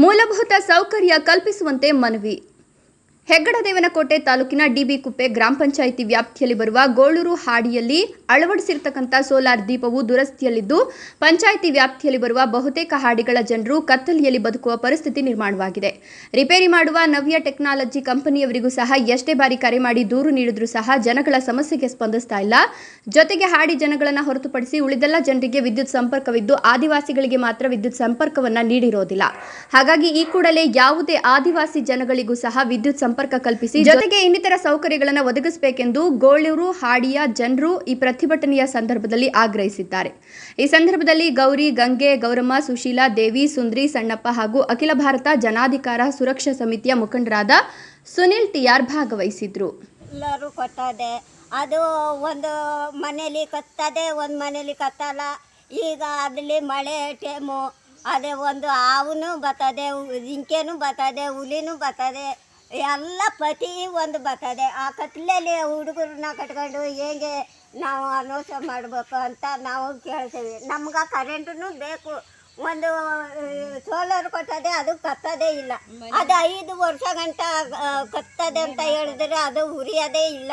ಮೂಲಭೂತ ಸೌಕರ್ಯ ಕಲ್ಪಿಸುವಂತೆ ಮನವಿ ಹೆಗ್ಗಡದೇವನಕೋಟೆ ತಾಲೂಕಿನ ಡಿಬಿ ಕುಪ್ಪೆ ಗ್ರಾಮ ಪಂಚಾಯಿತಿ ವ್ಯಾಪ್ತಿಯಲ್ಲಿ ಬರುವ ಗೋಳೂರು ಹಾಡಿಯಲ್ಲಿ ಅಳವಡಿಸಿರ್ತಕ್ಕಂಥ ಸೋಲಾರ್ ದೀಪವು ದುರಸ್ತಿಯಲ್ಲಿದ್ದು, ಪಂಚಾಯಿತಿ ವ್ಯಾಪ್ತಿಯಲ್ಲಿ ಬರುವ ಬಹುತೇಕ ಹಾಡಿಗಳ ಜನರು ಕತ್ತಲಿಯಲ್ಲಿ ಬದುಕುವ ಪರಿಸ್ಥಿತಿ ನಿರ್ಮಾಣವಾಗಿದೆ. ರಿಪೇರಿ ಮಾಡುವ ನವ್ಯ ಟೆಕ್ನಾಲಜಿ ಕಂಪನಿಯವರಿಗೂ ಸಹ ಎಷ್ಟೇ ಬಾರಿ ಕರೆ ಮಾಡಿ ದೂರು ನೀಡಿದ್ರೂ ಸಹ ಜನಗಳ ಸಮಸ್ಯೆಗೆ ಸ್ಪಂದಿಸ್ತಾ ಇಲ್ಲ. ಜೊತೆಗೆ ಹಾಡಿ ಜನಗಳನ್ನು ಹೊರತುಪಡಿಸಿ ಉಳಿದೆಲ್ಲ ಜನರಿಗೆ ವಿದ್ಯುತ್ ಸಂಪರ್ಕವಿದ್ದು, ಆದಿವಾಸಿಗಳಿಗೆ ಮಾತ್ರ ವಿದ್ಯುತ್ ಸಂಪರ್ಕವನ್ನು ನೀಡಿರೋದಿಲ್ಲ. ಹಾಗಾಗಿ ಈ ಕೂಡಲೇ ಯಾವುದೇ ಆದಿವಾಸಿ ಜನಗಳಿಗೂ ಸಹ ವಿದ್ಯುತ್ ಸಂಪರ್ಕ ಕಲ್ಪಿಸಿ, ಜೊತೆಗೆ ಇನ್ನಿತರ ಸೌಕರ್ಯಗಳನ್ನು ಒದಗಿಸಬೇಕೆಂದು ಗೋಳೂರು, ಹಾಡಿಯ ಜನರು ಈ ಪ್ರತಿಭಟನೆಯ ಸಂದರ್ಭದಲ್ಲಿ ಆಗ್ರಹಿಸಿದ್ದಾರೆ. ಈ ಸಂದರ್ಭದಲ್ಲಿ ಗೌರಿ, ಗಂಗೆ, ಗೌರಮ್ಮ, ಸುಶೀಲಾ, ದೇವಿ, ಸುಂದ್ರಿ, ಸಣ್ಣಪ್ಪ ಹಾಗೂ ಅಖಿಲ ಭಾರತ ಜನಾಧಿಕಾರ ಸುರಕ್ಷಾ ಸಮಿತಿಯ ಮುಖಂಡರಾದ ಸುನಿಲ್ ಟಿಆರ್ ಭಾಗವಹಿಸಿದ್ರು. ಎಲ್ಲರೂ ಅದು ಒಂದು ಮನೇಲಿ ಕತ್ತದೆ, ಒಂದು ಮನೇಲಿ ಕತ್ತಲ್ಲ ಈಗ ಅದರಲ್ಲಿ ಮಳೆ ಟೈಮು. ಅದೇ ಒಂದು ಹಾವುನೂ ಬರ್ತದೆ ಜಿಂಕೆನೂ ಬರ್ತದೆ, ಹುಲಿನೂ ಬರ್ತದೆ. ಎಲ್ಲ ಪತಿ ಒಂದು ಬರ್ತದೆ. ಆ ಕತ್ಲೆಯಲ್ಲಿ ಹುಡುಗರನ್ನ ಕಟ್ಕೊಂಡು ಹೇಗೆ ನಾವು ಅನೌನ್ಸ್ ಮಾಡಬೇಕು ಅಂತ ನಾವು ಕೇಳ್ತೀವಿ. ನಮ್ಗೆ ಕರೆಂಟೂ ಬೇಕು. ಒಂದು ಸೋಲಾರ್ ಕೊಟ್ಟದೆ ಅದು ಕತ್ತದೇ ಇಲ್ಲ. ಅದು ಐದು ವರ್ಷ ಗಂಟ ಕತ್ತದೆ ಅಂತ ಹೇಳಿದ್ರೆ ಅದು ಉರಿಯೋದೇ ಇಲ್ಲ.